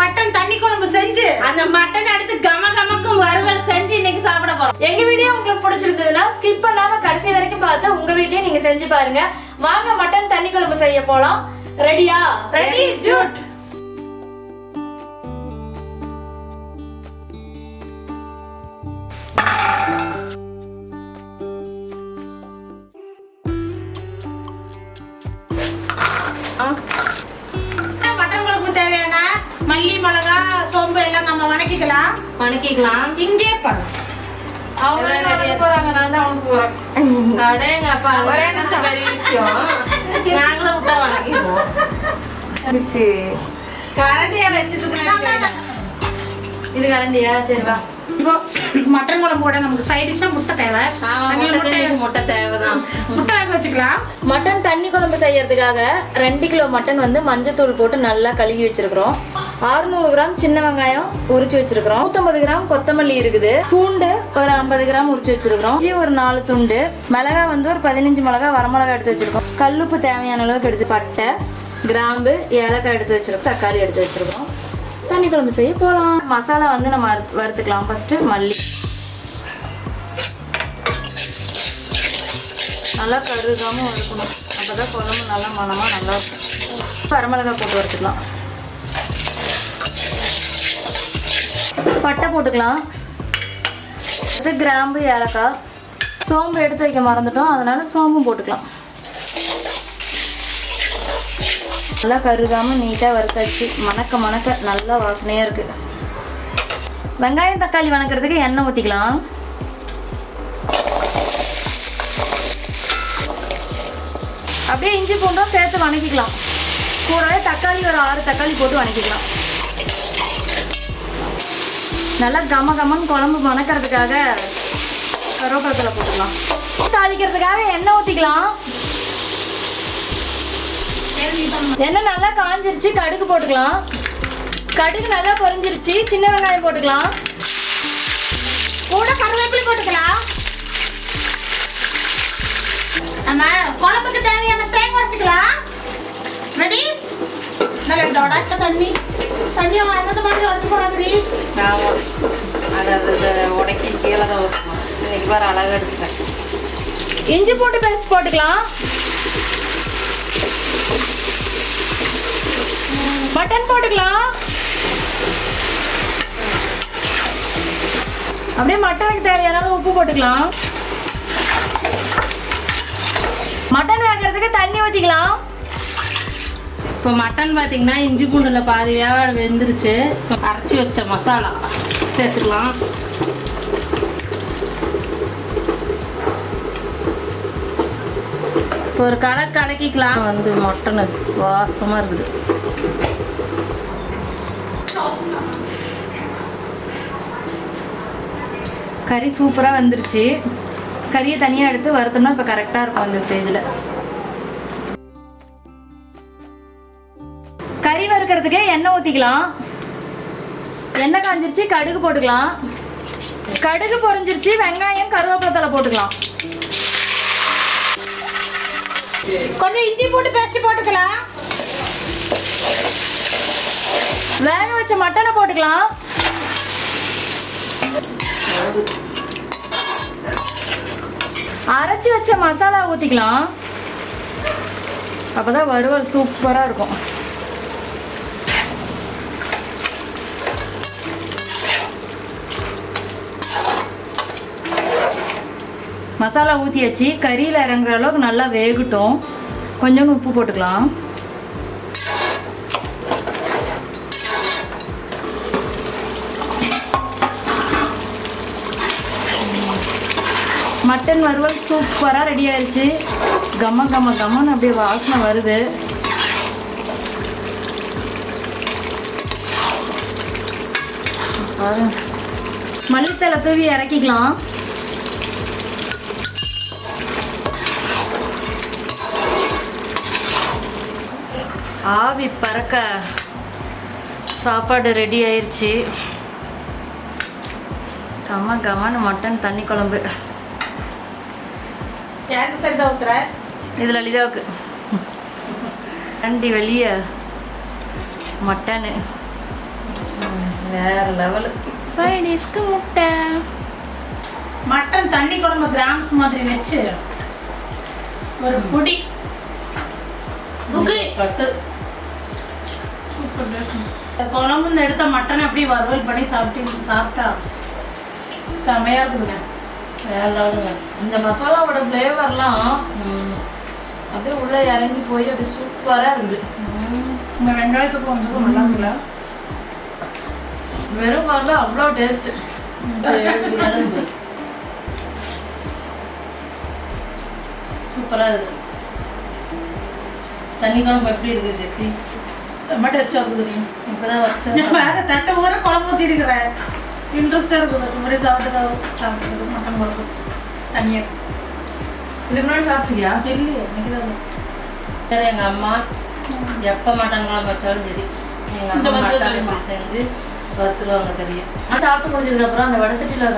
Mutton தண்ணி குழம்பு செஞ்சு. அந்த மட்டன் எடுத்து கம கமக்கும் வறுவல் செஞ்சு இன்னைக்கு சாப்பிட போறோம். எங்க வீடியோ உங்களுக்கு பிடிச்சிருந்ததுன்னா ஸ்கிப் பண்ணாம கடைசி வரைக்கும் பார்த்து உங்க வீட்லயே நீங்க செஞ்சு பாருங்க. வாங்க மட்டன் தண்ணி குழம்பு செய்ய போலாம். ரெடியா ரெடி ஜூட் மட்டன் வணக்கிக்கலாம் வணக்கிக்கலாம் இங்கே பாரு. அவங்க போறாங்க? நான் தான் அவனுக்கு போறேன். அடேங்கப்பா ஒரே நிமிஷம். பெரிய விஷயம். நாங்களும் விட்டா வணக்கிடுவோம் கரண்டியா வச்சுட்டு. இது கரண்டியா? சரி வா. இப்போ மட்டன் குழம்போட நமக்கு சைட் டிஷ்ஷா முட்டை தேவை முட்டை தேவைதான் முட்டை வேக வச்சுக்கலாம் மட்டன் தண்ணி குழம்பு செய்யறதுக்காக ரெண்டு கிலோ மட்டன் வந்து மஞ்சத்தூள் போட்டு நல்லா கழுகி வச்சிருக்கிறோம் 600 கிராம் சின்ன வெங்காயம் உரிச்சு வச்சிருக்கிறோம் 150 கிராம் கொத்தமல்லி இருக்குது பூண்டு ஒரு ஐம்பது கிராம் உரிச்சு வச்சிருக்கிறோம் இஞ்சி ஒரு நாலு துண்டு மிளகாய் வந்து ஒரு பதினஞ்சு மிளகா வரமிளகா எடுத்து வச்சிருக்கோம் கல்லுப்பு தேவையான அளவுக்கு எடுத்து பட்டை கிராம்பு ஏலக்காய் எடுத்து வச்சிருக்கோம் தக்காளி எடுத்து வச்சிருக்கோம் தண்ணி குழம்பு செய்ய போகலாம் மசாலா வந்து நம்ம வறுத்துக்கலாம். ஃபஸ்ட்டு மல்லி. நல்லா கருகாமல் வறுக்கணும். அப்பதான் குழம்பு நல்லா மனமாக நல்லா இருக்கும். வரமிளகாய் போட்டு வறுத்துக்கலாம். பட்டை போட்டுக்கலாம். அது கிராம்பு ஏலக்காய். சோம்பு எடுத்து வைக்க மறந்துட்டோம். அதனால் சோம்பும் போட்டுக்கலாம். நல்லா கருகாம நீட்டாக வறுத்தாச்சு. மணக்க மணக்க நல்லா வாசனையாக இருக்கு. வெங்காயம் தக்காளி வணக்கிறதுக்கு எண்ணெய் ஊற்றிக்கலாம் அப்படியே இஞ்சி பூண்டும் சேர்த்து வணக்கிக்கலாம். கூடவே தக்காளி ஒரு ஆறு தக்காளி போட்டு வணக்கிக்கலாம். நல்லா கம கமன்னு குழம்பு வணக்கிறதுக்காக கருவேப்பிலை போட்டுக்கலாம். தாளிக்கிறதுக்காக எண்ணெய் ஊற்றிக்கலாம் எண்ணெய் நல்லா காஞ்சிருச்சு கடுகு போட்டுக்கலாம். கடுகு நல்லா பொரிஞ்சிருச்சு சின்ன வெங்காயம் போட்டுக்கலாம். கூட கருவேப்பிலை போட்டுக்கலாம். நம்ம குழம்புக்கு தேவையான தேங்காய் வச்சுக்கலாம் ரெடி நல்ல உடச்ச தண்ணி. தண்ணி அந்த மாதிரி உடச்சு போடாதுடி அது அது உடைக்கி கீழே தான் ஊற்றணும் இன்னைக்கு பாரு அழகா எடுத்துட்டேன். இஞ்சி பூண்டு பேஸ்ட் போட்டுக்கலாம். மட்டன் போட்டுக்கலாம். அப்படியே மட்டனுக்கு தேவையான உப்பு போட்டுக்கலாம். மட்டன் வேகிறதுக்கு தண்ணி ஊற்றிக்கலாம் இப்போ மட்டன் பார்த்தீங்கன்னா இஞ்சி பூண்டில் பாதி வியாபாரம் வெந்துருச்சு. இப்போ அரைச்சி வச்ச மசாலா சேர்த்துக்கலாம். இப்போ ஒரு கடை கலக்கிக்கலாம் வந்து மட்டனுக்கு வாசமாக இருக்குது. கறி சூப்பராக வந்துருச்சு. கறியை தனியாக எடுத்து வறுத்தோம்னா இப்போ கரெக்டாக இருக்கும் இந்த ஸ்டேஜில் கறி வறுக்கிறதுக்கு எண்ணெய் ஊற்றிக்கலாம் எண்ணெய் காஞ்சிருச்சு கடுகு போட்டுக்கலாம். கடுகு பொரிஞ்சிருச்சு வெங்காயம் கருவேப்பிலை போட்டுக்கலாம். கொஞ்சம் இஞ்சி பூண்டு பேஸ்ட் போட்டுக்கலாம். வேக வச்ச மட்டனை போட்டுக்கலாம். அரைச்சி வச்ச மசாலா ஊற்றிக்கலாம் அப்போ தான் வறுவல் சூப்பராக இருக்கும். மசாலா ஊற்றியாச்சு கறியில் இறங்குற அளவுக்கு நல்லா வேகட்டும். கொஞ்சோண்டு உப்பு போட்டுக்கலாம். மட்டன் வறுவல் சூப்பராக ரெடி ஆயிடுச்சு. கம்ம கம்ம கம்மன்னு அப்படியே வாசனை வருது. மல்லித்தலை தூவி இறக்கிக்கலாம். ஆவி பறக்க சாப்பாடு ரெடி ஆயிடுச்சு கம்ம கம்மன்னு மட்டன் தண்ணி குழம்பு. யாருக்கு சரிதா ஊத்துற? இது லலிதாவுக்கு. ரெண்டு வெளியே. மட்டனு. வேற லெவலு சைனீஸ்க்கு முட்டை. மட்டன் தண்ணி குழம்பு கிராம் மாதிரி வச்சு ஒரு பொடி. இந்த குழம்புன்னு எடுத்த மட்டனை அப்படியே வறுவல் பண்ணி சாப்பிட்டு சாப்பிட்டா செமையா இருக்குதுங்க. வேற லெவலுங்க. இந்த மசாலாவோட ஃப்ளேவர்லாம். அப்படியே உள்ள இறங்கி போய் அப்படியே சூப்பரா இருக்குது ம். இந்த வெங்காயத்துக்கு வந்து நல்லா இருக்குல்ல? வெறும் குழம்பு அவ்வளோ டேஸ்ட் சரி, எலும்பு. சூப்பரா இருக்கு தண்ணி குழம்பு எப்படி இருக்குது ஜெசி ரொம்ப டேஸ்டா இருக்குது இப்பதான் ஃபர்ஸ்ட் நான் வேற தட்டை பூரா குழம்பு ஊற்றிருக்கிறேன் இன்ட்ரெஸ்டா இருக்குது. இப்படி சாப்பிட்டு சாப்பிட்டு மட்டன் குழம்பு. தனியா. இதுக்கு முன்னாடி சாப்பிட்டியா? இல்லையே இன்னைக்கு சரி எங்க அம்மா எப்ப மட்டன் குழம்பு வச்சாலும் சரி. எங்க இந்த அம்மா மட்டன். இப்படி செஞ்சு வறுத்துருவாங்க தெரியும். நான் சாப்பிட்டு முடிஞ்சதுக்கு அப்புறம் அந்த வடை சட்டியில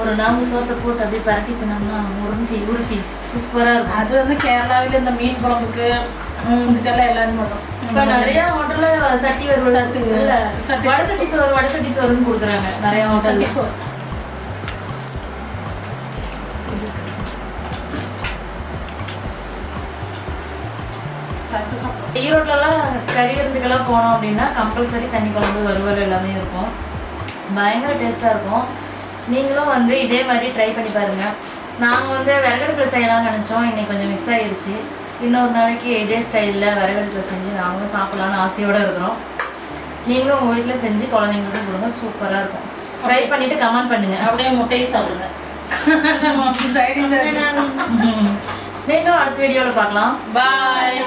ஒரு நாம்பு சோத்தை போட்டு அப்படியே பரட்டி தினம்னா உறிஞ்சி உருட்டி சூப்பரா இருக்கும். அது வந்து கேரளாவில் இந்த மீன் குழம்புக்கு இதுக்கெல்லாம் எல்லாரும் பண்ணும் இப்ப நிறைய ஹோட்டல்ல சட்டி வறுவல் சட்டி வடை சட்டி சோறு. வடை சட்டி சோறுன்னு கொடுக்குறாங்க நிறைய ஹோட்டல்ல சோறு. ஈரோட்லலாம் கறி விருந்துக்கெல்லாம் போனோம் அப்படின்னா கம்பல்சரி தண்ணி குழம்பு வறுவல் எல்லாமே இருக்கும். பயங்கர டேஸ்ட்டாக இருக்கும். நீங்களும் வந்து இதே மாதிரி ட்ரை பண்ணி பாருங்க. நாங்கள் வந்து விறகடுப்பில் செய்யலாம்னு நினச்சோம். இன்னைக்கு கொஞ்சம் மிஸ் ஆயிருச்சு. இன்னொரு நாளைக்கு இதே ஸ்டைலில் விறகடுப்பில் செஞ்சு நாங்களும் சாப்பிடலாம்னு ஆசையோடு இருக்கிறோம். நீங்களும் உங்கள் வீட்டில் செஞ்சு குழந்தைங்களுக்கும் கொடுங்க சூப்பராக இருக்கும். ட்ரை பண்ணிவிட்டு கமெண்ட் பண்ணுங்கள் அப்படியே முட்டையும் சாப்பிடுங்க. மீண்டும் அடுத்த வீடியோவில் பார்க்கலாம். பாய்